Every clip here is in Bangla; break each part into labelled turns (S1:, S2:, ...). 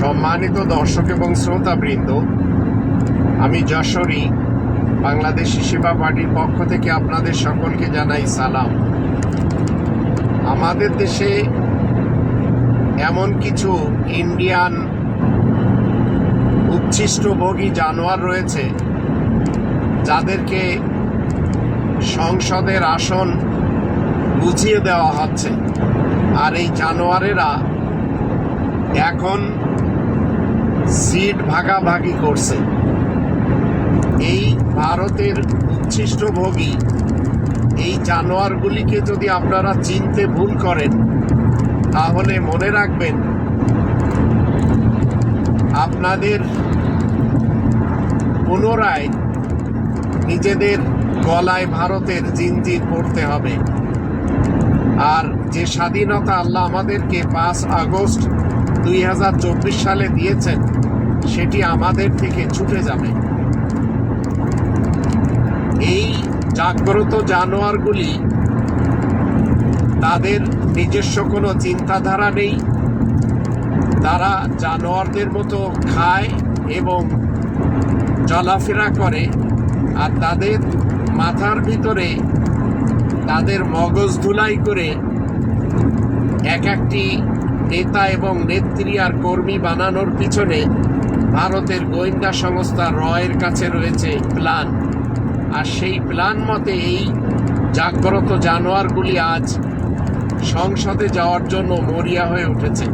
S1: সম্মানিত দর্শক এবং শ্রোতাবৃন্দ, আমি যশোরী, বাংলাদেশি সেবা পার্টির পক্ষ থেকে আপনাদের সকলকে জানাই সালাম। আমাদের দেশে এমন কিছু ইন্ডিয়ান উচ্ছিষ্টভোগী জানোয়ার রয়েছে, যাদেরকে সংসদের আসন বুঝিয়ে দেওয়া হচ্ছে। আর এই জানোয়ারেরা এখন সিট ভাগাভাগি করছে। এই ভারতের উচ্ছিষ্টভোগী, এই জানোয়ারগুলিকে যদি আপনারা চিনতে ভুল করেন, তাহলে মনে রাখবেন, আপনাদের পুনরায় নিজেদের গলায় ভারতের জিনজির পড়তে হবে। আর যে স্বাধীনতা আল্লাহ আমাদেরকে পাঁচ আগস্ট দুই হাজার চব্বিশ সালে দিয়েছেন সেটি আমাদের থেকে ছুটে যাবে। এই জাগ্রত জানোয়ারগুলি তাদের নিজস্ব কোনো চিন্তাধারা নেই। তারা জানোয়ারদের মতো খায় এবং চলাফেরা করে আর তাদের মাথার ভিতরে তাদের মগজ ধুলাই করে এক একটি নেতা এবং নেত্রী আর কর্মী বানানোর পিছনে ভারতের গোয়েন্দা সংস্থা রয়ের কাছে রয়েছে প্ল্যান। আর সেই প্ল্যান মতে এই জাগ্রত জানোয়ারগুলি আজ সংসদে যাওয়ার জন্য মরিয়া হয়ে উঠেছে।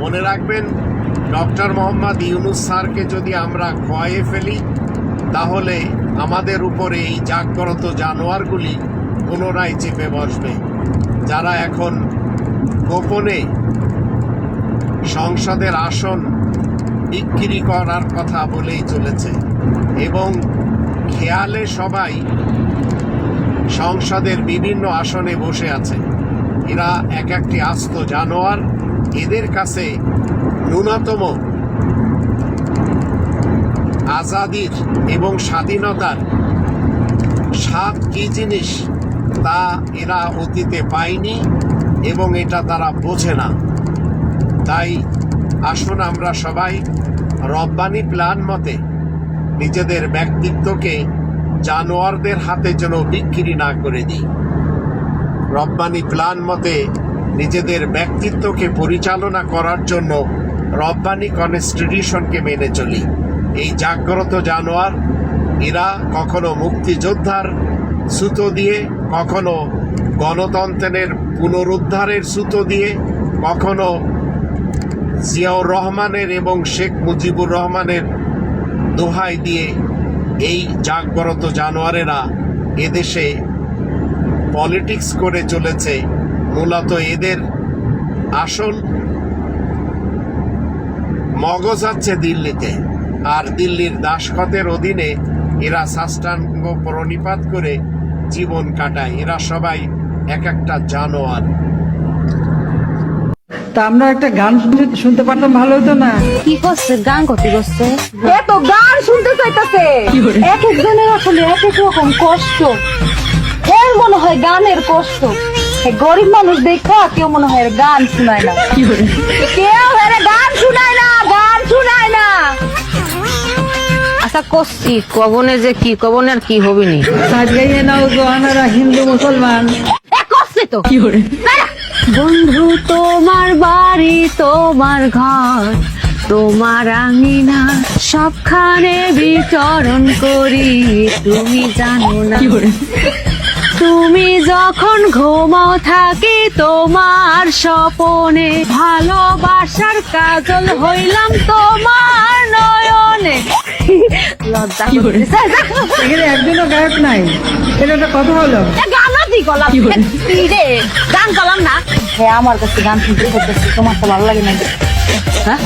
S1: মনে রাখবেন, ডক্টর মোহাম্মদ ইউনুস স্যারকে যদি আমরা খয়ে ফেলি, তাহলে আমাদের উপরে এই জাগ্রত জানোয়ারগুলি পুনরায় চেপে বসবে। যারা এখন গোপনে সংসদের আসন বিক্রি করার কথা বলেই চলেছে। এবং খেয়ালে সবাই সংসদের বিভিন্ন আসনে বসে আছে। এরা এক একটি আস্ত জানোয়ার, এদের কাছে ন্যূনতম আজাদির এবং স্বাধীনতার স্বাদ কি জিনিস তা এরা অতীতে পায়নি এবং এটা তারা বোঝে না। তাই আসুন আমরা সবাই রব্বানি প্ল্যান মতে নিজেদের ব্যক্তিত্বকে জানোয়ারদের হাতে যেন বিক্রি না করে দিই। রব্বানি প্ল্যান মতে নিজেদের ব্যক্তিত্বকে পরিচালনা করার জন্য রব্বানি কনস্টিটিউশনকে মেনে চলি। এই জাগ্রত জানোয়ার এরা কখনো মুক্তিযোদ্ধার সুতো দিয়ে, কখনো গণতন্ত্রের পুনরুদ্ধারের সুতো দিয়ে, কখনো জিয়াউর রহমানের এবং শেখ মুজিবুর রহমানের দোহাই দিয়ে এই জাগ্রত জানোয়ারেরা এদেশে পলিটিক্স করে চলেছে। মূলত এদের আসল মগজ আছে দিল্লিতে। আর দিল্লির দাসখতের অধীনে এরা সাষ্টাঙ্গ প্রণিপাত করে জীবন কাটায়। এরা সবাই এক একটা জানোয়ার।
S2: তা আমরা একটা গান শুনতে পারতাম ভালো হতো না।
S3: কি করছে? গান করতে করছে
S4: এত গান শুনতে চাইতাছে? এক একজনের আসলে এক এক রকম কষ্ট। এর মনে হয় গানের কষ্ট। গরিব মানুষ দেখা কেউ মনে হয় গান শুনায় না। কেউ গান শুনায় না গান শুনায় না।
S3: আচ্ছা করছি কবনে যে কি কবনের কি হবি নি
S2: সাজ গাইয়ে নাও হিন্দু মুসলমান।
S4: এ করছে তো।
S2: কি করে?
S3: বন্ধু তোমার বাড়ি তোমার ঘর তোমার আঙিনা সবখানে বিচরণ করি। তুমি জানো না। তুমি যখন ঘুমাও থাকি তোমার স্বপনে ভালোবাসার কাজল হইলাম তোমার নয়নে। লজ্জা
S2: একজনও গায়ক নাই। এটা কথা হলো
S4: দি গলাম
S2: বলে?
S4: রে গান গলাম না। হ্যাঁ আমার কাছে গান শুনতে চাইতেছে তোমার তো ভালো লাগে না।
S3: হ্যাঁ?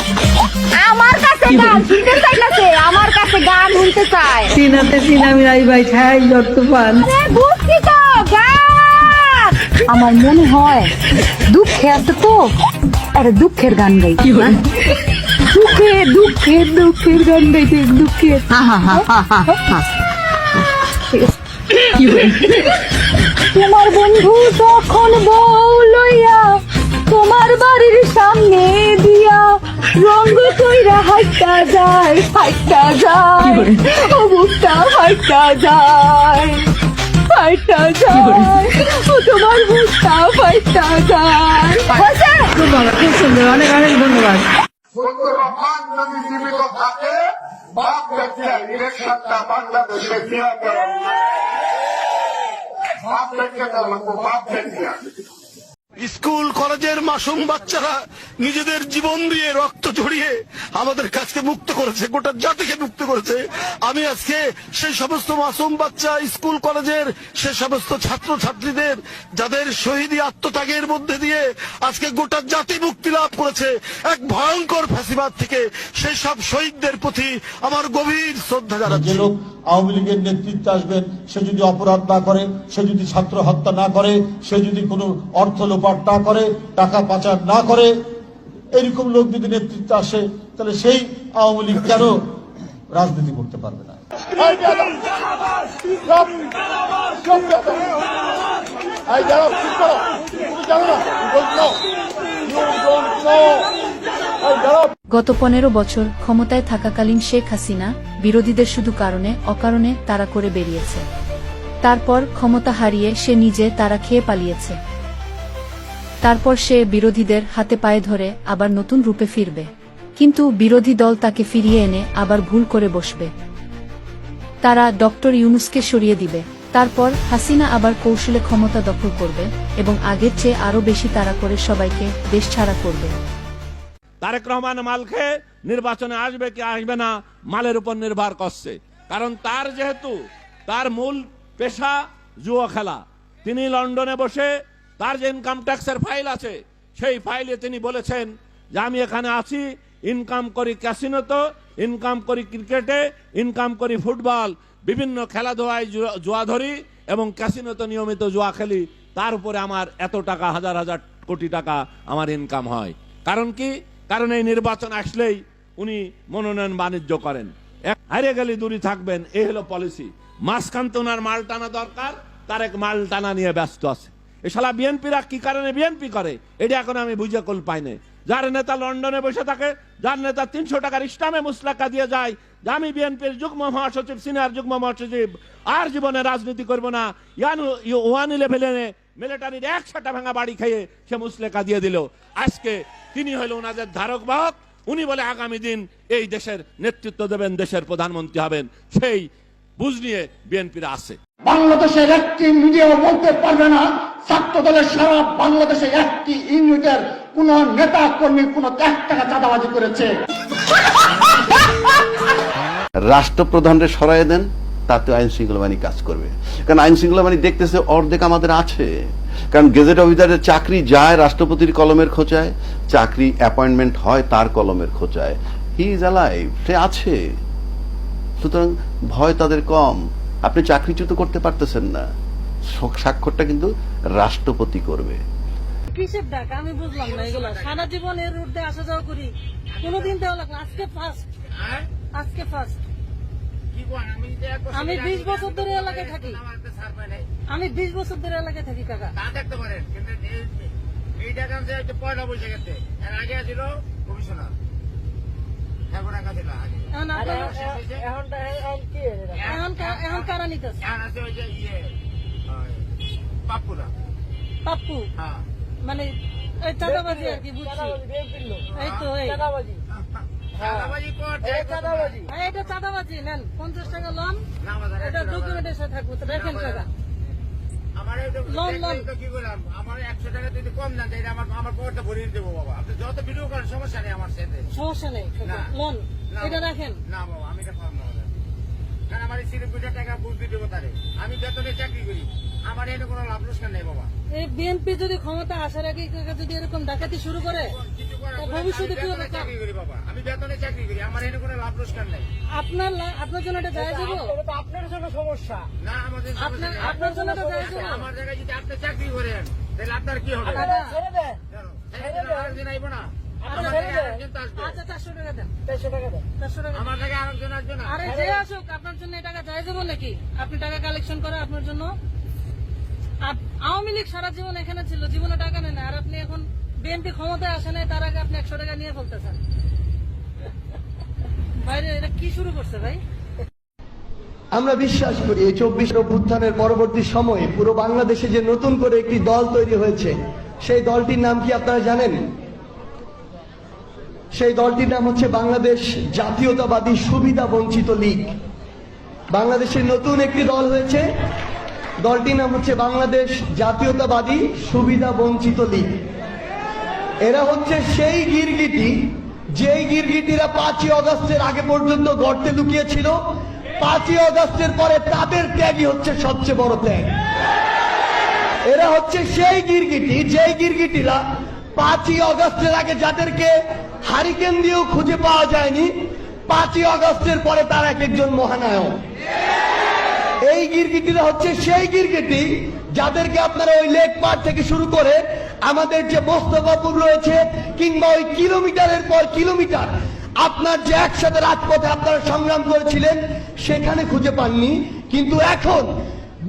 S4: আমার কাছে গান শুনতে চাইতেছে আমার কাছে গান শুনতে চায়।
S2: সিনাতে সিনামি রাই ভাই ছাই যত তুফান
S4: আরে বুঝছি তো গান। আমার মনে হয় দুঃখে আছে তো আরে দুঃখের গান গাই।
S2: কি করে
S4: দুঃখে দুঃখের দুঃখের গান গাইতে দুঃখের
S3: হা, হা, হা, হা, হা, হা।
S2: কি করে
S4: তোমার বন্ধু তখন বউ লইয়া তোমার বাড়ির সামনে দিয়া রঙ্গ কইরা হাইটা যায় হাইটা যায় ও বুকটা হাইটা যায় হাইটা যায় ও তোমার বুকটা যায়। হয়েছে?
S2: খুব সুন্দর অনেক অনেক ধন্যবাদ।
S5: যদি জীবিত থাকে বাপ ইলেকশনটা বাংলাদেশে बाप लटका था हमको बाप लटका
S6: স্কুল, কলেজের মাসুম বাচ্চারা নিজেদের জীবন দিয়ে রক্ত ঝরিয়ে আমাদের কাছকে মুক্ত করেছে, গোটা জাতিকে মুক্ত করেছে। আমি আজকে সেই সমস্ত মাসুম বাচ্চা, স্কুল, কলেজের সে সমস্ত ছাত্র ছাত্রীদের যাদের শহীদী আত্মত্যাগের মধ্যে দিয়ে আজকে গোটা জাতি মুক্তি লাভ করেছে, এক ভয়ঙ্কর ফ্যাসিবাদ থেকে সেই সব শহীদদের প্রতি আমার গভীর শ্রদ্ধা
S7: যে
S6: জানাচ্ছি
S7: আওয়ামী লীগের নেতৃত্বে আসবেন, সে যদি অপরাধ না করে, সে যদি ছাত্র হত্যা না করে, সে যদি কোনো অর্থ লোপাট না করে, টাকা পাচার না করে, এরকম লোক যদি নেতৃত্বে আসে, তাহলে সেই আওয়ামী লীগ কেন রাজনীতি করতে পারবে না?
S8: গত পনেরো বছর ক্ষমতায় থাকাকালীন শেখ হাসিনা বিরোধীদের শুধু কারণে, অকারণে তারা করে বেরিয়েছে। তারপর ক্ষমতা হারিয়ে সে নিজে তারা খেয়ে পালিয়েছে। তারপর সে বিরোধীদের হাতে পায়ে ধরে আবার নতুন রূপে ফিরবে। কিন্তু বিরোধী দল তাকে ফিরিয়ে এনে আবার ভুল করে বসবে। তারা ডক্টর ইউনুসকে সরিয়ে দিবে। তারপর হাসিনা আবার কৌশলে ক্ষমতা দখল করবে এবং আগের চেয়ে আরও বেশি তাড়া করে সবাইকে দেশ ছাড়া করবে।
S9: তারেক রহমান মাল খেয়ে নির্বাচনে আসবে কি আসবে না মালের উপর নির্ভর করছে। কারণ তার যেহেতু তার মূল পেশা জুয়া খেলা। তিনি লন্ডনে বসে তার যে ইনকাম ট্যাক্সের ফাইল আছে, সেই ফাইলে তিনি বলেছেন যে আমি এখানে আছি ইনকাম করি ক্যাসিনোতে ইনকাম করি ক্রিকেটে ইনকাম করি ফুটবল বিভিন্ন খেলাধুলায় জুয়া- ধরি এবং ক্যাসিনোতে নিয়মিত জুয়া খেলি, তার উপরে আমার এত টাকা, হাজার হাজার কোটি টাকা আমার ইনকাম হয়। কারণ কি? কারণ এই নির্বাচন আসলেই উনি মনোনয়ন বাণিজ্য করেন। হারিয়ে গেলে দূরে থাকবেন, এই হলো পলিসি মাঝখান তো ওনার মাল টানা দরকার, তার এক মাল টানা নিয়ে ব্যস্ত আছে। এ শালা বিএনপিরা কি কারণে বিএনপি করে? এটা এখন আমি বুঝে কল পাই না যার নেতা লন্ডনে বসে থাকে, যার নেতা তিনশো টাকার ইসলামে মুসলাকা দিয়ে যায় আমি বিএনপির যুগ্ম মহাসচিব, সিনিয়র যুগ্ম মহাসচিব, আর জীবনে রাজনীতি করব না। ইয়ানু ওয়ান ইলেভেনে মিলিটারির একশোটা ভাঙা বাড়ি খেয়ে সে মুসলেকা দিয়ে দিল। আজকে তিনি হলো ওনাদের ধারক বাহক। উনি বলে, আগামী দিন এই দেশের নেতৃত্ব দেবেন, দেশের প্রধানমন্ত্রী হবেন। সেই বুঝ নিয়ে বিএনপিরা আছে।
S5: বাংলাদেশের একটি মিডিয়াও বলতে পারবে না ছাত্র দলের সারা বাংলাদেশে একটি ইউনিটের কোন নেতা কর্মী কোন এক টাকা চাঁদাবাজি করেছে।
S10: রাষ্ট্রপ্রধানরে সরাই দেন, তাতে আইন শৃঙ্খলা বাহিনী কাজ করবে। কারণ আইন শৃঙ্খলা বাহিনী দেখতেছে অর্ধেক আমাদের আছে। কারণ গেজেট অফিসারের চাকরি যায়, রাষ্ট্রপতির কলমের খোঁচায়, চাকরি অ্যাপয়েন্টমেন্ট হয়, তার কলমের খোঁচায়। হি ইজ অ্যালাইভ সে আছে। সুতরাং ভয় তাদের কম। আপনি চাকরিচ্যুত করতে পারতেছেন না। স- স্বাক্ষরটা কিন্তু রাষ্ট্রপতি করবে।
S2: কিসের ডাক? আমি বুঝলাম না এগুলো। সারা জীবন এর রুটে আসা যাওয়া করি। কোনোদিন দেওয়া লাগল আজকে ফার্স্ট আজকে ফার্স্ট আমি বিশ বছর ধরে এলাকায় থাকি। আমি বিশ বছর ধরে এলাকায় থাকি কাকা।
S5: দেখতে পারেন পয়লা বৈশাখের আগে ছিল কমিশনার। এখন
S2: কারা নিতেছে।
S5: ইয়ে
S2: পাপ্পু?
S5: হ্যাঁ।
S2: মানে এই চাঁদাবাজি আর কি বুঝছি। এই তো এই।
S5: চাঁদাবাজি।
S2: এটা চাঁদাবাজি নেন পঞ্চাশ টাকা লোন। এটা ডকুমেন্টের সাথে থাকব তো দেখেন টাকা লোন, লোন।
S5: কি করলাম আমার একশো টাকা যদি কম না দেয় আমার আমার পকেটটা ভরিয়ে দেবো বাবা আপনি যত ভিডিও করেন সমস্যা নেই আমার সাথে
S2: সমস্যা নেই। লোন
S5: না,
S2: এটা
S5: বাবা।
S2: রাখেন
S5: না বাবা আমি এটা পারব না কারণ আমার এই সিরিপুজা টাকা বুঝতে দেবো তারে আমি বেতনে চাকরি করি। আমার এনে কোনো লাভ লোকসান নেই বাবা।
S2: এই বিএনপি যদি ক্ষমতা আসার আগে যদি এরকম ডাকাতি শুরু করে ভবিষ্যতে কি হবে?
S5: চাকরি করি বাবা। আমি বেতনে চাকরি করি আমার এনে কোনো লাভ লোকসান নেই।
S2: আপনার আপনার জন্য এটা যায় যাব
S5: আপনার জন্য সমস্যা। না আমাদের
S2: আপনার আপনার জন্য এটা যায় যাব
S5: আমার জায়গায় যদি আপনি চাকরি করেন তাহলে আপনার কি হবে? আইবো
S2: টাকা দেন। টাকা দেন। টাকা দেন।
S5: আসবে না?
S2: আরে যে আসুক আপনার জন্য টাকা যায় যাব নাকি? আপনি টাকা কালেকশন করে আপনার জন্য। আওয়ামী লীগ সারা জীবন এখানে ছিল জীবনে টাকা আর আপনি এখন বিএনপি ক্ষমতায় আসে নাই তার আগে আপনি একশো টাকা নিয়ে ফেলতেছেন। বাইরে এটা কি শুরু করছে ভাই?
S11: আমরা বিশ্বাস করি এই চব্বিশ অভ্যুত্থানের পরবর্তী সময়ে পুরো বাংলাদেশে যে নতুন করে একটি দল তৈরি হয়েছে সেই দলটির নাম কি আপনারা জানেন? সেই দলটির নাম হচ্ছে বাংলাদেশ জাতীয়তাবাদী সুবিধা বঞ্চিত লীগ। বাংলাদেশের নতুন একটি দল হয়েছে। দলটির নাম হচ্ছে বাংলাদেশ জাতীয়তাবাদী সুবিধা বঞ্চিত লীগ। এরা হচ্ছে সেই গিরগিটি, যেই গিরগিটিরা পাঁচই অগস্টের আগে পর্যন্ত গর্তে লুকিয়েছিল। পাঁচই অগস্টের পরে তাদের ত্যাগই হচ্ছে সবচেয়ে বড় ত্যাগ। এরা হচ্ছে সেই গিরগিটি, যেই গিরগিটিরা পাঁচই অগস্টের আগে যাদেরকে হারিকেন দিয়েও খুঁজে পাওয়া যায়নি। পাঁচই অগস্টের পরে তারা এক একজন মহানায়ক। এই গিরগিটিরা হচ্ছে সেই গিরগিটি যাদেরকে আপনারা ওই লেক পার থেকে শুরু করে আমাদের যে মোস্তফাপুর রয়েছে কিংবা ওই কিলোমিটারের পর কিলোমিটার আপনার যে একসাথে রাজপথে আপনারা সংগ্রাম করেছিলেন, সেখানে খুঁজে পাননি। কিন্তু এখন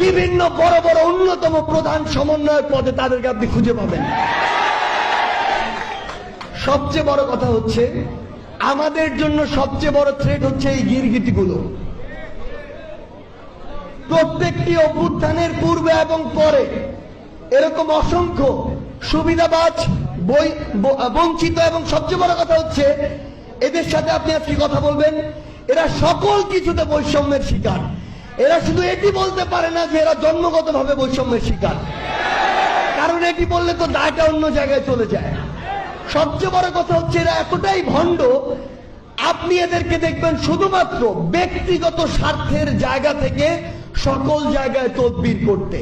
S11: বিভিন্ন বড় বড় অন্যতম প্রধান সমন্বয়ের পদে তাদেরকে আপনি খুঁজে পাবেন। সবচেয়ে বড় কথা হচ্ছে, আমাদের জন্য সবচেয়ে বড় থ্রেট হচ্ছে এই গিরগিটিগুলো। প্রত্যেকটি অভ্যুত্থানের পূর্বে এবং পরে এরকম অসংখ্য সুবিধাবাজ, বই বঞ্চিত এবং সবচেয়ে বড় কথা হচ্ছে, এদের সাথে আপনি আজকে কথা বলবেন, এরা সকল কিছুতে বৈষম্যের শিকার। এরা শুধু এটি বলতে পারে না যে এরা জন্মগতভাবে বৈষম্যের শিকার। কারণ এটি বললে তো দায়টা অন্য জায়গায় চলে যায়। সবচেয়ে বড় কথা হচ্ছে এরা এতটাই ভণ্ড, আপনি এদেরকে দেখবেন শুধুমাত্র ব্যক্তিগত স্বার্থের জায়গা থেকে সকল জায়গায় তদবির করতে।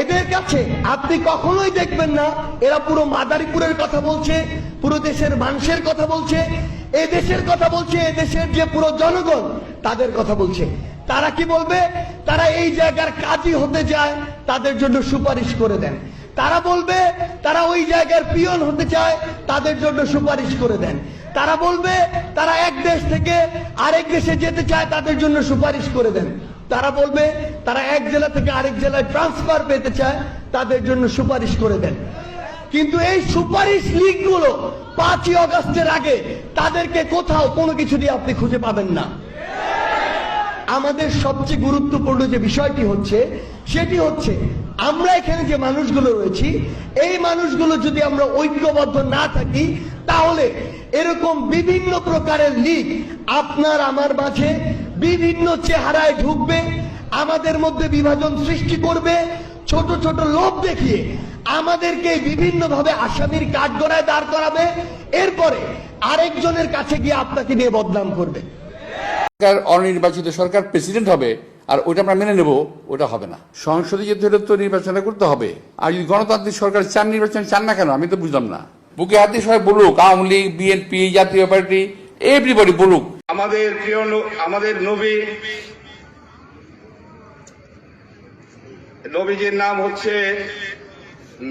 S11: এদের কাছে আপনি কখনোই দেখবেন না, এরা পুরো মাদারীপুরের কথা বলছে, পুরো দেশের মানুষের কথা বলছে, এ দেশের কথা বলছে, এ দেশের যে পুরো জনগণ, তাদের কথা বলছে। তারা কি বলবে? তারা এই জায়গার কাজী হতে চায়, তাদের জন্য সুপারিশ করে দেন। তারা বলবে, তারা ওই জায়গার পিয়ন হতে চায়, তাদের জন্য সুপারিশ করে দেন। তারা বলবে, তারা এক দেশ থেকে আরেক দেশে যেতে চায়, তাদের জন্য সুপারিশ করে দেন। তারা বলবে, তারা এক জেলা থেকে আরেক জেলায় ট্রান্সফার পেতে চায়, তাদের জন্য সুপারিশ করে দেন। কিন্তু এই সুপারিশ লিগগুলো পাঁচই অগস্টের আগে তাদেরকে কোথাও কোনো কিছু দিয়ে আপনি খুঁজে পাবেন না। আমাদের সবচেয়ে গুরুত্বপূর্ণ যে বিষয়টি হচ্ছে, সেটি হচ্ছে আমরা এখানে যে মানুষগুলো রয়েছি, এই মানুষগুলো যদি আমরা ঐক্যবদ্ধ না থাকি, তাহলে এরকম বিভিন্ন প্রকারের লিগ আপনার আমার মাঝে বিভিন্ন চেহারায় ঢুকবে, আমাদের মধ্যে বিভাজন সৃষ্টি করবে, ছোট ছোট লোভ দেখিয়ে আমাদেরকে বিভিন্নভাবে আসামির কাঠগড়ায় দাঁড় করাবে, এরপরে আরেকজনের কাছে গিয়ে আপনাকে নিয়ে বদনাম করবে।
S12: অনির্বাচিত সরকার প্রেসিডেন্ট হবে, আর ওইটা আমরা মেনে নেব ওটা হবে না। সংসদে যেতে হলে তো নির্বাচন করতে হবে, আর যদি গণতান্ত্রিক সরকার চান নির্বাচন, চান না কেন? আমি তো বুঝলাম না। বুকে হাতে সবাই বলুক, Awami League, BNP, Jatiya Party everybody বলুক।
S6: আমাদের প্রিয় আমাদের নবী, নবীজির নাম হচ্ছে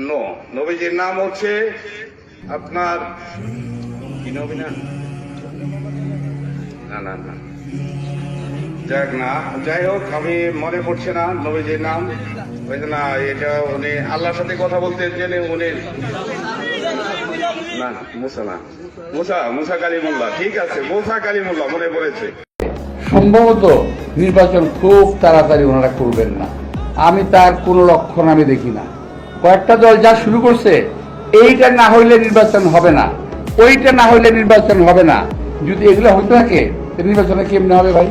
S6: নো। নবীজির নাম হচ্ছে আপনার, কি নবী না? না না না। যাক না। যাই হোক, আমি মনে পড়ছে না নবীজির নাম। না এটা উনি আল্লাহর সাথে কথা বলতে জেনে উনি না, মুসা না। মুসা মুসা কালিমুল্লাহ। ঠিক আছে, মুসা কালিমুল্লাহ, মনে পড়েছে।
S12: সম্ভবত নির্বাচন খুব তাড়াতাড়ি ওনারা করবেন না। আমি তার কোনো লক্ষণ আমি দেখি না। কয়েকটা দল যা শুরু করছে, এইটা না হইলে নির্বাচন হবে না। ওইটা না হইলে নির্বাচন হবে না। যদি এগুলো হতে থাকে, নির্বাচনে কেমনে হবে ভাই?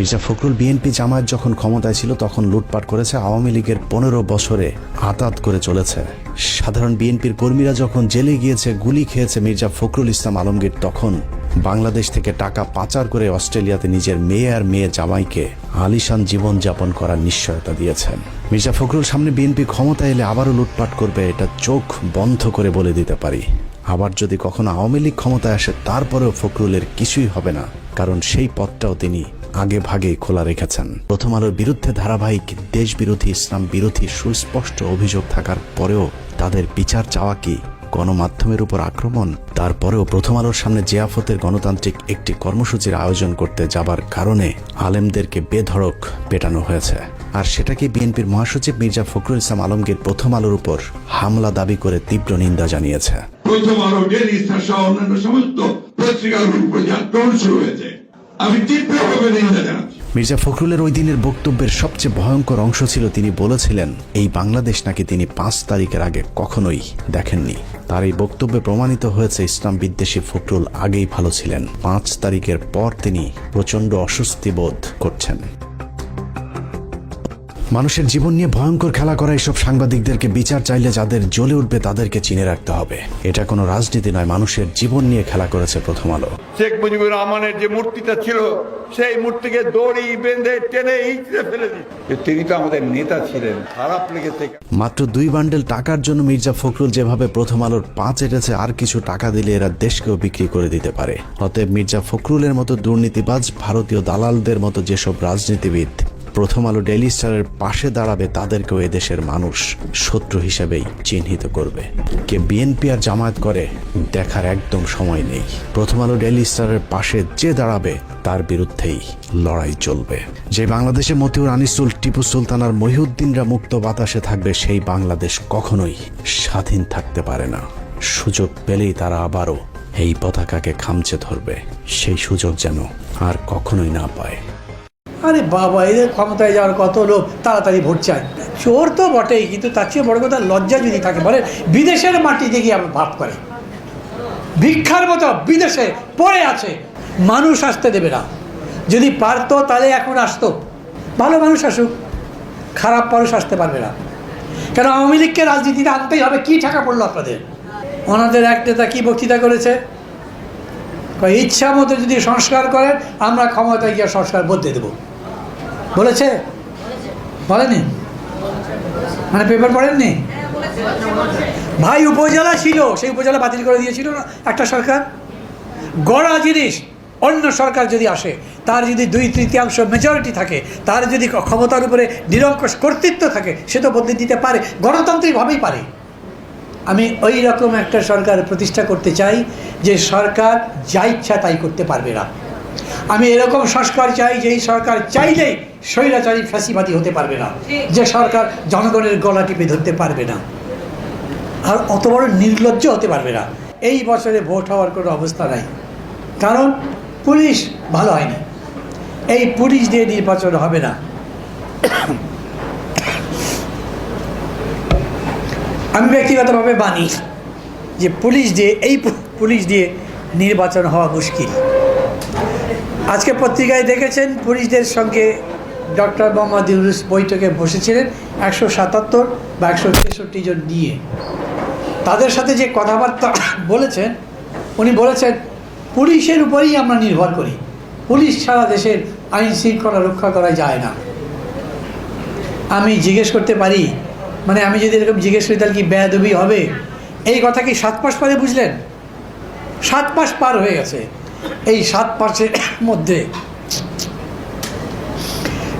S13: মির্জা ফখরুল বিএনপি জামায়াত যখন ক্ষমতায় ছিল, তখন লুটপাট করেছে আওয়ামী লীগের পনেরো বছরে আতাত করে চলেছে। সাধারণ বিএনপির কর্মীরা যখন জেলে গিয়েছে, গুলি খেয়েছে মির্জা ফখরুল ইসলাম আলমগীর, তখন বাংলাদেশ থেকে টাকা পাচার করে অস্ট্রেলিয়াতে নিজের মেয়ে আর মেয়ে জামাইকে আলিশান জীবন যাপন করার নিশ্চয়তা দিয়েছেন। মির্জা ফখরুল সামনে বিএনপি ক্ষমতা এলে আবারও লুটপাট করবে, এটা চোখ বন্ধ করে বলে দিতে পারি। আবার যদি কখনো আওয়ামী লীগ ক্ষমতায় আসে, তারপরেও ফখরুলের কিছুই হবে না, কারণ সেই পথটাও তিনি আগে ভাগে খোলা রেখেছেন। প্রথম আলোর বিরুদ্ধে ধারাবাহিক দেশ বিরোধী ইসলাম বিরোধী সুস্পষ্ট অভিযোগ থাকার পরেও তাদের বিচার চাওয়া কি গণমাধ্যমের উপর আক্রমণ? তারপরেও প্রথম আলোর সামনে জিয়াফতের গণতান্ত্রিক একটি কর্মসূচির আয়োজন করতে যাবার কারণে আলেমদেরকে বেধড়ক পেটানো হয়েছে। আর সেটাকে বিএনপির মহাসচিব মির্জা ফখরুল ইসলাম আলমগীর প্রথম আলোর উপর হামলা দাবি করে তীব্র নিন্দা জানিয়েছে?
S5: প্রথম আলো ডেলি স্টার সহ অন্যান্য সমস্ত পত্রিকার উপর যে আক্রমণ শুরু হয়েছে।
S6: আমি নিন্দা জানাচ্ছি।
S13: মির্জা ফখরুলের ওই দিনের বক্তব্যের সবচেয়ে ভয়ঙ্কর অংশ ছিল তিনি বলেছিলেন, এই বাংলাদেশ নাকি তিনি পাঁচ তারিখের আগে কখনোই দেখেননি। তার এই বক্তব্যে প্রমাণিত হয়েছে, ইসলাম বিদ্বেষী ফখরুল আগেই ভালো ছিলেন। পাঁচ তারিখের পর তিনি প্রচণ্ড অস্বস্তি বোধ করছেন। মানুষের জীবন নিয়ে ভয়ঙ্কর খেলা করা এইসব সাংবাদিকদেরকে বিচার চাইলে যাদের জ্বলে উঠবে তাদেরকে চিনে রাখতে হবে। এটা কোনো রাজনীতি নয় মানুষের জীবন নিয়ে খেলা করেছে প্রথম আলো।
S6: শেখ মুজিবুর রহমানের যে মূর্তিটা ছিল সেই মূর্তিকে দড়ি বেঁধে টেনে ইঁচড়ে ফেলে দিচ্ছে তিনি তো আমাদের নেতা ছিলেন খারাপ লেগেছে।
S13: মাত্র দুই বান্ডেল টাকার জন্য মির্জা ফখরুল যেভাবে প্রথম আলোর পাঁচ এটেছে আর কিছু টাকা দিলে এরা দেশকেও বিক্রি করে দিতে পারে। অতএব মির্জা ফখরুলের মতো দুর্নীতিবাজ ভারতীয় দালালদের মতো যেসব রাজনীতিবিদ প্রথম আলো ডেইলি স্টারের পাশে দাঁড়াবে তাদেরকেও এদেশের মানুষ শত্রু হিসেবেই চিহ্নিত করবে। কে বিএনপি আর জামায়াত করে, দেখার একদম সময় নেই। প্রথম আলো ডেইলি স্টারের পাশে যে দাঁড়াবে, তার বিরুদ্ধেই লড়াই চলবে। যে বাংলাদেশে মতিউর আনিসুল, টিপু সুলতান আর মহিউদ্দিনরা মুক্ত বাতাসে থাকবে, সেই বাংলাদেশ কখনোই স্বাধীন থাকতে পারে না। সুযোগ পেলেই তারা আবারও এই পতাকাকে খামচে ধরবে। সেই সুযোগ যেন আর কখনোই না পায়।
S14: আরে বাবা, এদের ক্ষমতায় যাওয়ার কত লোক? তাড়াতাড়ি ভোট চায় চোর তো বটেই, কিন্তু তার চেয়ে বড় কথা লজ্জা যদি থাকে, বলে বিদেশের মাটিতে গিয়ে আমার ভাব করে। ভিক্ষার মতো বিদেশে পড়ে আছে। মানুষ আসতে দেবে না। যদি পারতো তাহলে এখন আসতো। ভালো মানুষ আসুক, খারাপ মানুষ আসতে পারবে না। কেন, আওয়ামী লীগকে রাজনীতিতে আনতেই হবে, কী টাকা পড়ল আপনাদের? ওনাদের এক নেতা কী বক্তৃতা করেছে? ইচ্ছা মতো যদি সংস্কার করেন, আমরা ক্ষমতায় গিয়ে সংস্কার বদলে দেবো। বলেছে? বলেনি? মানে পেপার পড়েননি? ভাই, উপজেলা ছিল, সেই উপজেলা বাতিল করে দিয়েছিল না, একটা সরকার? গড়া জিনিস, অন্য সরকার যদি আসে, তার যদি দুই তৃতীয়াংশ মেজরিটি থাকে, তার যদি ক্ষমতার উপরে নিরঙ্কুশ কর্তৃত্ব থাকে, সে তো বদলে দিতে পারে গণতান্ত্রিকভাবেই পারে। আমি ওই রকম একটা সরকার প্রতিষ্ঠা করতে চাই, যে সরকার যা ইচ্ছা তাই করতে পারবে না। আমি এরকম সংস্কার চাই যে এই সরকার চাইলেই স্বৈরাচারী ফ্যাসিবাদী হতে পারবে না যে সরকার জনগণের গলা টিপে ধরতে পারবে না। আর অত বড় নির্লজ্জ হতে পারবে না। এই বছরে ভোট হওয়ার কোনো অবস্থা নাই। কারণ পুলিশ ভালো হয়নি। এই পুলিশ দিয়ে নির্বাচন হবে না। আমি ব্যক্তিগতভাবে মানি যে পুলিশ দিয়ে এই পুলিশ দিয়ে নির্বাচন হওয়া মুশকিল। আজকে পত্রিকায় দেখেছেন পুলিশদের সঙ্গে ডক্টর মোহাম্মদ ইউনুস বৈঠকে বসেছিলেন একশো সাতাত্তর বা একশো তেষট্টি জন নিয়ে। তাদের সাথে যে কথাবার্তা বলেছেন, উনি বলেছেন, পুলিশের উপরেই আমরা নির্ভর করি। পুলিশ ছাড়া দেশের আইন শৃঙ্খলা রক্ষা করা যায় না। আমি জিজ্ঞেস করতে পারি মানে আমি যদি এরকম জিজ্ঞেস করি, তাহলে কি বেয়াদবি হবে? এই কথা কি সাত মাস পরে বুঝলেন? সাত মাস পার হয়ে গেছে। এই সাত মাসের মধ্যে,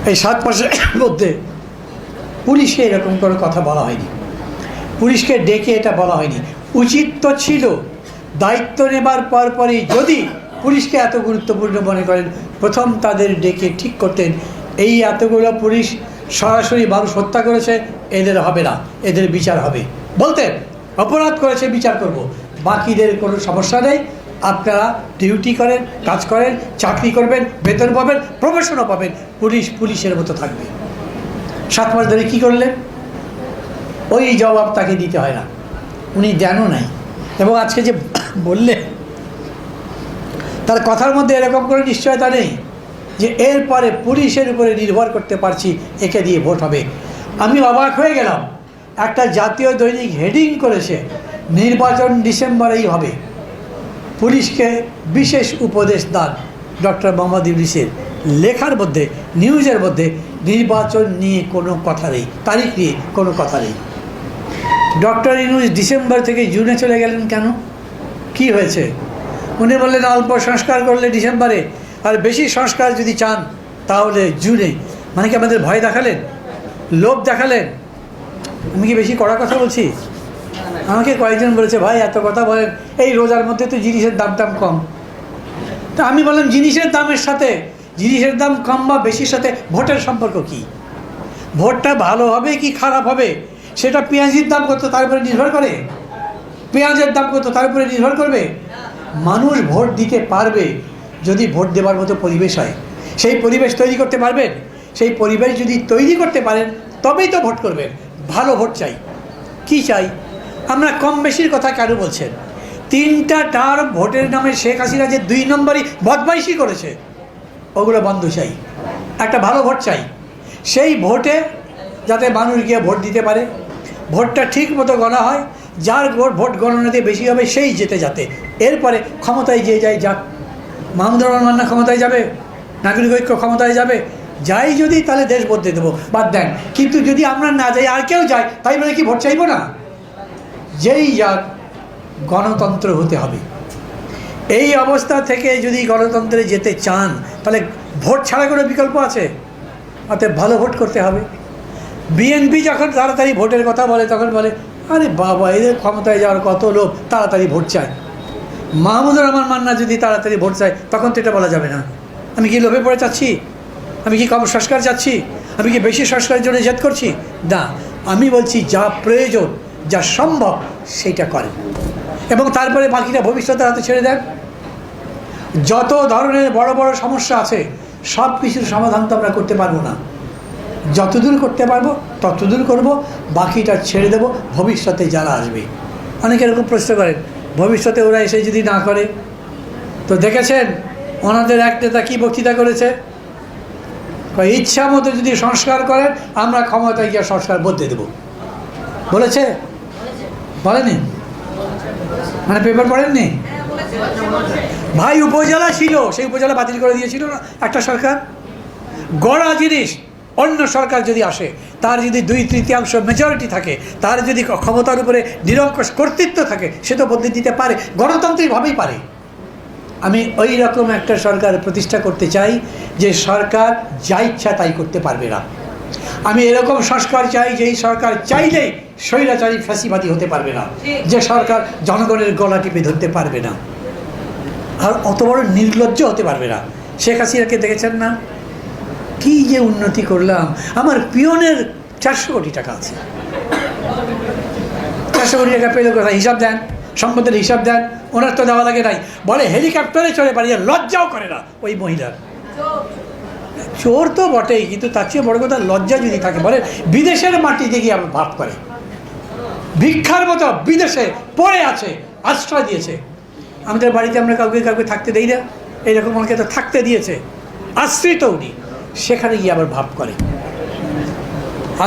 S14: এই সাত মাসের মধ্যে পুলিশকে এরকম করে কথা বলা হয়নি। পুলিশকে ডেকে এটা বলা হয়নি। উচিত তো ছিল দায়িত্ব নেবার পর পরই যদি পুলিশকে এত গুরুত্বপূর্ণ মনে করেন, প্রথম তাদের ডেকে ঠিক করতেন, এই এতগুলো পুলিশ সরাসরি মানুষ হত্যা করেছে, এদের হবে না, এদের বিচার হবে। বলতেন, অপরাধ করেছে, বিচার করব। বাকিদের কোনো সমস্যা নেই আপনারা ডিউটি করেন, কাজ করেন, চাকরি করবেন, বেতন পাবেন প্রমোশনও পাবেন। পুলিশ পুলিশের মতো থাকবে। সাত মাস ধরে কী করলেন? ওই জবাব তাকে দিতে হয় না। উনি দেনও নাই। এবং আজকে যে বললেন, তার কথার মধ্যে এরকম করে নিশ্চয়তা নেই যে এরপরে পুলিশের উপরে নির্ভর করতে পারছি, একে দিয়ে ভোট হবে। আমি অবাক হয়ে গেলাম। একটা জাতীয় দৈনিক হেডিং করেছে, নির্বাচন ডিসেম্বরেই হবে। পুলিশকে বিশেষ উপদেশ দান। ডক্টর মোহাম্মদ ইউনিসের লেখার মধ্যে, নিউজের মধ্যে নির্বাচন নিয়ে কোনো কথা নেই, তারিখ নিয়ে কোনো কথা নেই। ডক্টর ইউনুস ডিসেম্বর থেকে জুনে চলে গেলেন কেন? কি হয়েছে? উনি বললেন, অল্প সংস্কার করলে ডিসেম্বরে, আর বেশি সংস্কার যদি চান, তাহলে জুনে। মানে কি আমাদের ভয় দেখালেন? লোভ দেখালেন? আমি কি বেশি কড়া কথা বলছি? আমাকে কয়েকজন বলেছে, ভাই, এত কথা বলেন এই রোজার মধ্যে তো জিনিসের দাম টাম কম। তা আমি বললাম, জিনিসের দামের সাথে, জিনিসের দাম কম বা বেশির সাথে ভোটের সম্পর্ক কি? ভোটটা ভালো হবে কি খারাপ হবে? সেটা পেঁয়াজির দাম কত, তার উপরে নির্ভর করে? পেঁয়াজের দাম কত, তার উপরে নির্ভর করবে? মানুষ ভোট দিতে পারবে যদি ভোট দেওয়ার মতো পরিবেশ হয়। সেই পরিবেশ তৈরি করতে পারবেন? সেই পরিবেশ যদি তৈরি করতে পারেন, তবেই তো ভোট করবেন। ভালো ভোট চাই। কি চাই? আমরা কম বেশির কথা কেন বলছেন? তিনটা টার্ম ভোটের নামে শেখ হাসিনা যে দুই নম্বরই বদমাইশি করেছে, ওগুলো বন্ধ চাই। একটা ভালো ভোট চাই। সেই ভোটে যাতে মানুষ গিয়ে ভোট দিতে পারে, ভোটটা ঠিক মতো গণা হয়, যার ভোট ভোট গণনাতে বেশি হবে সেই যেতে যাতে। এরপরে ক্ষমতায় যে যায় যাক, মাহমুদুর রহমান মান্না ক্ষমতায় যাবে, নাগরিক ঐক্য ক্ষমতায় যাবে, যাই যদি তাহলে দেশ বদলে দেবো, বাদ দেন। কিন্তু যদি আমরা না যাই, আর কেউ যাই তাই বলে কি ভোট চাইব না? যেই যাক, গণতন্ত্র হতে হবে। এই অবস্থা থেকে যদি গণতন্ত্রে যেতে চান, তাহলে ভোট ছাড়া কোনো বিকল্প আছে? অতএব ভালো ভোট করতে হবে। বিএনপি যখন তাড়াতাড়ি ভোটের কথা বলে, তখন বলে, আরে বাবা, এদের ক্ষমতায় যাওয়ার কত লোক তাড়াতাড়ি ভোট চায় মাহমুদুর রহমান মান্না যদি তাড়াতাড়ি ভোট চায়, তখন তো এটা বলা যাবে না। আমি কি লোভে পড়ে চাচ্ছি আমি কি কম সংস্কার চাচ্ছি? আমি কি বেশি সংস্কারের জন্য জেদ করছি? না, আমি বলছি যা প্রয়োজন যা সম্ভব সেইটা করেন। এবং তারপরে বাকিটা ভবিষ্যতের হাতে ছেড়ে দেন। যত ধরনের বড় বড় সমস্যা আছে, সব কিছুর সমাধান তো আমরা করতে পারব না। যতদূর করতে পারব ততদূর করব, বাকিটা ছেড়ে দেব, ভবিষ্যতে যারা আসবে। অনেকে এরকম প্রশ্ন করেন, ভবিষ্যতে ওরা এসে যদি না করে, তো দেখেছেন ওনাদের এক নেতা কী বক্তৃতা করেছে? ইচ্ছা মতো যদি সংস্কার করেন, আমরা ক্ষমতায় গিয়ে সংস্কার বদলে দেব। বলেছে বলেনি মানে পেপার পড়েননি? ভাই, উপজেলা ছিল, সেই উপজেলা বাতিল করে দিয়েছিল না, একটা সরকার? গড়া জিনিস, অন্য সরকার যদি আসে, তার যদি দুই তৃতীয়াংশ মেজরিটি থাকে, তার যদি ক্ষমতার উপরে নিরঙ্কুশ কর্তৃত্ব থাকে, সে তো বদলে দিতে পারে গণতান্ত্রিকভাবেই পারে। আমি ওই রকম একটা সরকার প্রতিষ্ঠা করতে চাই, যে সরকার যা ইচ্ছা তাই করতে পারবে না। আমি এরকম সংস্কার চাই যে এই সরকার চাইলেই স্বৈরাচারী ফ্যাসিবাদী হতে পারবে না যে সরকার জনগণের গলা টিপে ধরতে পারবে না। আর অত বড় নির্লজ্জ হতে পারবে না। শেখ হাসিনাকে দেখেছেন না? কি যে উন্নতি করলাম। আমার পিয়নের চারশো কোটি টাকা আছে। চারশো কোটি টাকা পেলে কোথায়? হিসাব দেন সম্পদের হিসাব দেন। ওনার তো দেওয়া লাগে নাই। বলে হেলিকপ্টারে চলে পারিয়ে লজ্জাও করে না ওই মহিলার। চোর তো বটেই, কিন্তু তার চেয়ে বড় কথা লজ্জা যদি থাকে, বলে বিদেশের মাটিতে গিয়ে আবার ভাব করে। ভিক্ষার মতো বিদেশে পড়ে আছে, আশ্রয় দিয়েছে। আমাদের বাড়িতে আমরা কাউকে কাউকে থাকতে দেই না, এইরকম আমাকে তো থাকতে দিয়েছে। আশ্রিত উনি, সেখানে গিয়ে আবার ভাব করে।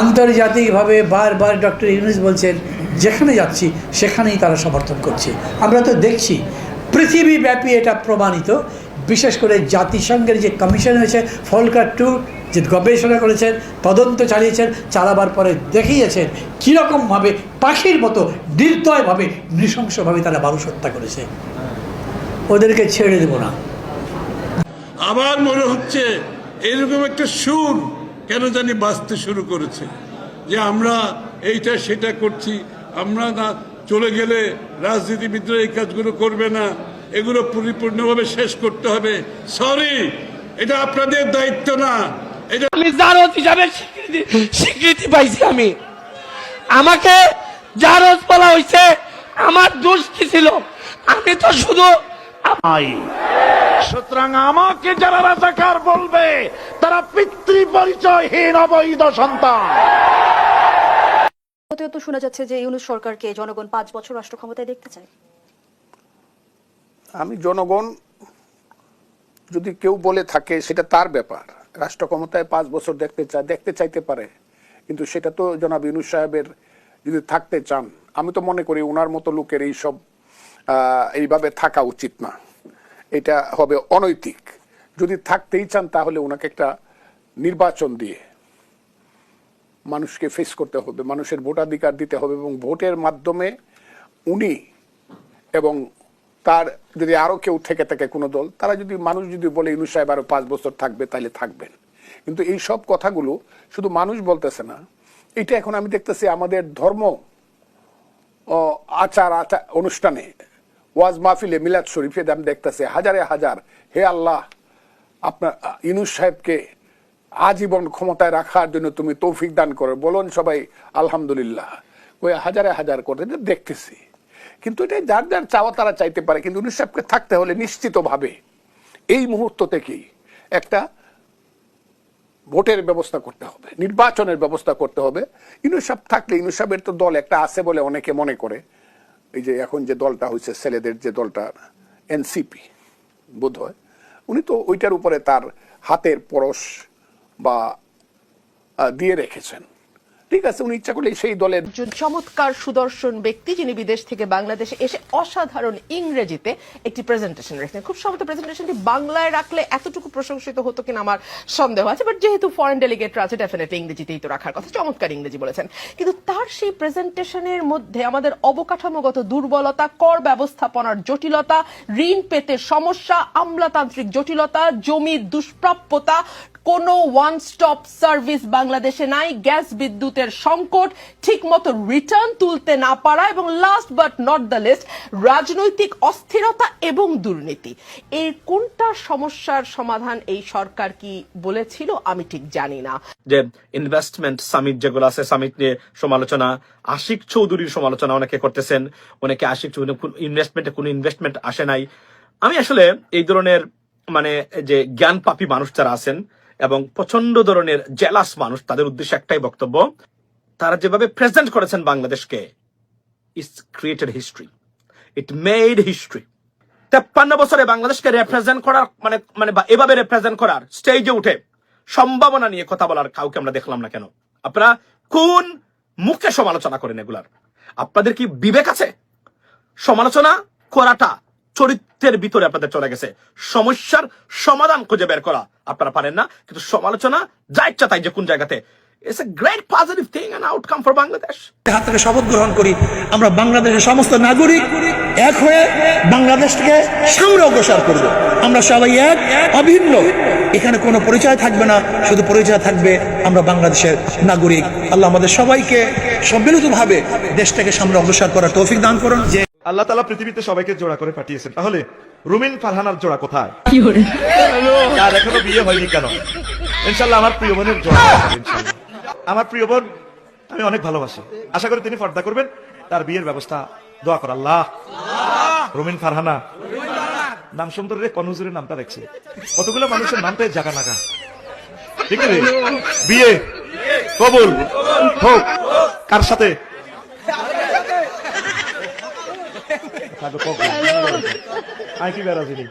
S14: আন্তর্জাতিকভাবে বারবার ডক্টর ইউনুস বলছেন, যেখানে যাচ্ছি, সেখানেই তারা সমর্থন করছে। আমরা তো দেখছি, পৃথিবীব্যাপী এটা প্রমাণিত বিশেষ করে জাতিসংঘের যে কমিশন হয়েছে, ফলকার টু যে গবেষণা করেছেন, তদন্ত চালিয়েছেন, চালাবার পরে দেখিয়েছেন, কীরকমভাবে পাখির মতো নির্দয়ভাবে, নৃশংসভাবে তারা মানুষ হত্যা করেছে। ওদেরকে ছেড়ে দেবো না।
S6: আমার মনে হচ্ছে এরকম একটা সুর কেন জানি বাঁচতে শুরু করেছে, যে আমরা এইটা সেটা করছি, আমরা না চলে গেলে রাজনীতিবিদরা এই কাজগুলো করবে না। এগুলো পরিপূর্ণভাবে শেষ করতে হবে। সরি এটা আপনাদের দায়িত্ব না। এটা
S11: আমি জারজ হিসাবে স্বীকৃতি স্বীকৃতি পাইছি আমি। আমাকে জারজ বলা হয়েছে আমার দোষ কি ছিল? আমি তো শুধু
S6: সুতরাং আমাকে যারা রাজাকার বলবে তারা পিতৃ পরিচয়হীন অবৈধ সন্তান।
S4: তো শোনা যাচ্ছে যে ইউনুস সরকারকে জনগণ পাঁচ বছর রাষ্ট্র ক্ষমতায় দেখতে চায়।
S15: আমি জনগণ যদি কেউ বলে থাকে, সেটা তার ব্যাপার। রাষ্ট্র ক্ষমতায় পাঁচ বছর দেখতে চায় দেখতে চাইতে পারে। কিন্তু সেটা তো জনাব ইউনুস সাহেবের যদি থাকতে চান, আমি তো মনে করি ওনার মতো লোকের এইসব এইভাবে থাকা উচিত না। এটা হবে অনৈতিক। যদি থাকতেই চান, তাহলে ওনাকে একটা নির্বাচন দিয়ে মানুষকে ফেস করতে হবে, মানুষের ভোটাধিকার দিতে হবে এবং ভোটের মাধ্যমে উনি এবং তার যদি আরও কেউ থেকে থাকে কোনো দল, তারা যদি, মানুষ যদি বলে ইনু সাহেব আরও পাঁচ বছর থাকবে তাহলে থাকবেন। কিন্তু এই সব কথাগুলো শুধু মানুষ বলতেছে না। এটা এখন আমি দেখতেছি আমাদের ধর্ম আচার আচার অনুষ্ঠানে, ওয়াজ মাহফিলে, মিলাদ শরীফে আমি দেখতেছি হাজারে হাজার, হে আল্লাহ, আপনার, ইনুস সাহেবকে আজীবন ক্ষমতায় রাখার জন্য তুমি তৌফিক দান করো। বলুন সবাই, আলহামদুলিল্লাহ। ওই হাজারে হাজার করে দেখতেছি। কিন্তু এটা যার যার চাওয়া তারা চাইতে পারে। কিন্তু সাহেবকে থাকতে হলে নিশ্চিতভাবে এই মুহূর্ত থেকেই একটা ভোটের ব্যবস্থা করতে হবে, নির্বাচনের ব্যবস্থা করতে হবে। ইনুসাব থাকলে ইনুসাবের তো দল একটা আছে বলে অনেকে মনে করে। এই যে এখন যে দলটা হয়েছে, ছেলেদের যে দলটা, এনসিপি বোধ হয় উনি তো ওইটার উপরে তার হাতের পরশ বা দিয়ে রেখেছেন। ঠিক আছে, উনি ইচ্ছা করলে সেই দলের
S16: চমৎকার সুদর্শন ব্যক্তি যিনি বিদেশ থেকে বাংলাদেশে এসে অসাধারণ ইংরেজিতে একটি প্রেজেন্টেশন রেখেছেন। খুব সম্ভবত প্রেজেন্টেশনটি বাংলায় রাখলে এতটুকু প্রশংসিত হতো কিনা আমার সন্দেহ আছে বাট যেহেতু ফরেন ডেলিগেটরা আছে ডেফিনেটলি ইংরেজিতেই তো রাখার কথা, চমৎকার ইংরেজি বলেছেন। কিন্তু তার সেই প্রেজেন্টেশনের মধ্যে আমাদের অবকাঠামোগত দুর্বলতা, কর ব্যবস্থাপনার জটিলতা, ঋণ পেতে সমস্যা, আমলাতান্ত্রিক জটিলতা জমির দুষ্প্রাপ্যতা কোনো ওয়ান স্টপ সার্ভিস বাংলাদেশে নাই। গ্যাস বিদ্যুতের সংকট ঠিকমতো রিটার্ন তুলতে না পারা এবং last but not the least রাজনৈতিক অস্থিরতা এবং দুর্নীতি। এর কোনটা সমস্যার সমাধান এই সরকার কি বলেছিল আমি ঠিক জানি না।
S17: যে ইনভেস্টমেন্ট সামিট যেগুলো আছে সামিট নিয়ে সমালোচনা, আশিক চৌধুরীর সমালোচনা অনেকে করতেছেন। অনেকে আশিক চৌধুরী ইনভেস্টমেন্টে কোনো ইনভেস্টমেন্ট আসে নাই। আমি আসলে এই ধরনের মানে যে জ্ঞান পাপী মানুষ যারা আছেন এবং প্রচণ্ড ধরনের জেলাস মানুষ, তাদের উদ্দেশ্যে একটাই বক্তব্য, তারা যেভাবে প্রেজেন্ট করেছেন বাংলাদেশকে is created history it made history তেপ্পান্ন বছরে বাংলাদেশকে রিপ্রেজেন্ট করার মানে মানে এভাবে রিপ্রেজেন্ট করার স্টেজে উঠে সম্ভাবনা নিয়ে কথা বলার কাউকে আমরা দেখলাম না কেন? আপনারা কোন মুখে সমালোচনা করেন এগুলার? আপনাদের কি বিবেক আছে? সমালোচনা করাটা চরিত্রের ভিতরে আপনাদের চলে গেছে। সমস্যার সমাধান খুঁজে বের করা। আপনারা পারেন না, কিন্তু সমালোচনা যা ইচ্ছা তাই যে কোন জায়গাতে। It's a great positive thing outcome for Bangladesh
S14: হাত থেকে শপথ গ্রহণ করি, আমরা বাংলাদেশের সমস্ত নাগরিক এক হয়ে বাংলাদেশকে সামনে অগ্রসর করব। আমরা সবাই এক, অভিন্ন। এখানে কোনো পরিচয় থাকবে না, শুধু পরিচয় থাকবে আমরা বাংলাদেশের নাগরিক। আল্লাহ আমাদের সবাইকে সম্মিলিতভাবে দেশটাকে সামনে অগ্রসর করার তৌফিক দান করুন। যে
S18: আল্লাহ তালা পৃথিবীতে সবাইকে জোড়া করে পাঠিয়েছেন। তাহলে রুমিন ফারহানার জোড়া কোথায়? আর এখনও বিয়ে হয়নি কেন? ইনশাল্লাহ আমার প্রিয় বোনের জোড়া আমার প্রিয় বোন আমি অনেক ভালোবাসি। আশা করি তিনি পর্দা করবেন। তার বিয়ের ব্যবস্থা দোয়া কর আল্লাহ। রুমিন ফারহানা। নাম সুন্দর রে কনহুজুরের নামটা দেখছে। কতগুলো মানুষের নামটাই জাগা লাগা ঠিক আছে? বিয়ে কবুল হোক। কার সাথে? আই কি বেড়াছিলি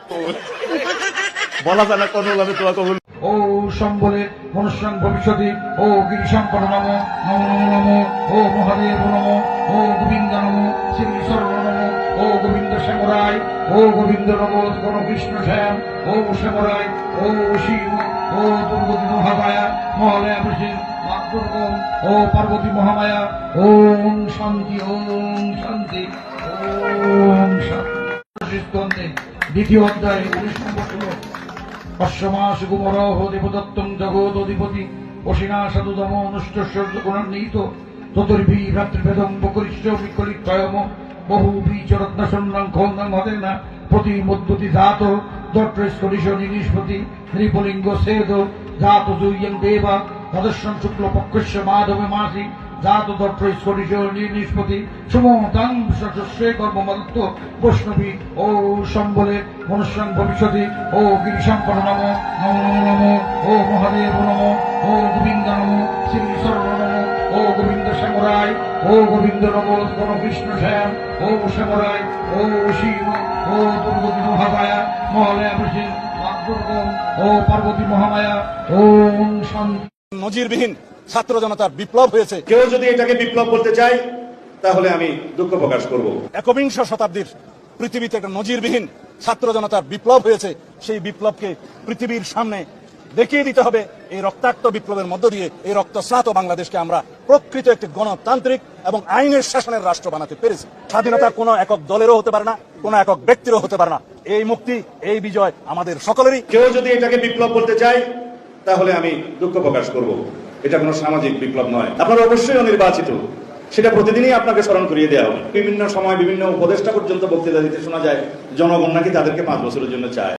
S18: বলা যায় না কোন লাভে তোয়া কবুল
S12: ও সম্বলে মনুষ্যং ভবিষ্যতি, ও গিরিশঙ্কর নম নম নম ও মহাদেব নম, ও গোবিন্দ নম, শ্রী সর্ব নম, ও গোবিন্দ শ্যামরায় ও গোবিন্দ নম কোন কৃষ্ণ শ্যাম, ও শ্যামরায় ও শিব, ও দুর্গতি মহামায়া, মহালয়া দুর্গম, ও পার্বতী মহামায়া, ওম শান্তি ওম শান্তি। দ্বিতীয় দেবা। শুক্ল পক্ষস্য মাধবে মাসি। নিষ্পতি সুমতাং সশস্যে কর্মমত্ত বৈষ্ণবী ও সম্বলে মনুষ্যং ভবিষ্যতি। ও গিরিশঙ্কর নম নম নম। ও মহাদেব নম। ও গোবিন্দ নম। শ্রী সর্ব নম। ও গোবিন্দ শ্যামরায়। ও গোবিন্দ নম কোন কৃষ্ণ শ্যাম। ও শ্যামরায়। ও শিব ও দুর্গতি মহামায়া। মহালয়া বসে ও পার্বতী মহামায়া। ওম শান্তি।
S18: নজিরবিহীন। ছাত্র জনতার বিপ্লব হয়েছে। কেউ যদি এটাকে বিপ্লব বলতে চায় তাহলে আমি দুঃখ প্রকাশ করব। একবিংশ শতাব্দীর পৃথিবীতে একটা নজিরবিহীন ছাত্র জনতার বিপ্লব হয়েছে। সেই বিপ্লবকে পৃথিবীর সামনে দেখিয়ে দিতে হবে। এই রক্তাক্ত বিপ্লবের মধ্য দিয়ে এই রক্তস্নাত বাংলাদেশকে আমরা প্রকৃত একটি গণতান্ত্রিক এবং আইনের শাসনের রাষ্ট্র বানাতে পেরেছি। স্বাধীনতা কোনো একক দলেরও হতে পারে না কোনো একক ব্যক্তিরও হতে পারে না। এই মুক্তি এই বিজয় আমাদের সকলেরই। কেউ যদি এটাকে বিপ্লব বলতে চায় তাহলে আমি দুঃখ প্রকাশ করব। এটা কোনো সামাজিক বিপ্লব নয়। আপনারা অবশ্যই অনির্বাচিত। সেটা প্রতিদিনই আপনাকে স্মরণ করিয়ে দেওয়া হবে। বিভিন্ন সময় বিভিন্ন উপদেষ্টা পর্যন্ত বক্তৃতা দিতে শোনা যায়। জনগণ নাকি তাদেরকে পাঁচ বছরের জন্য চায়।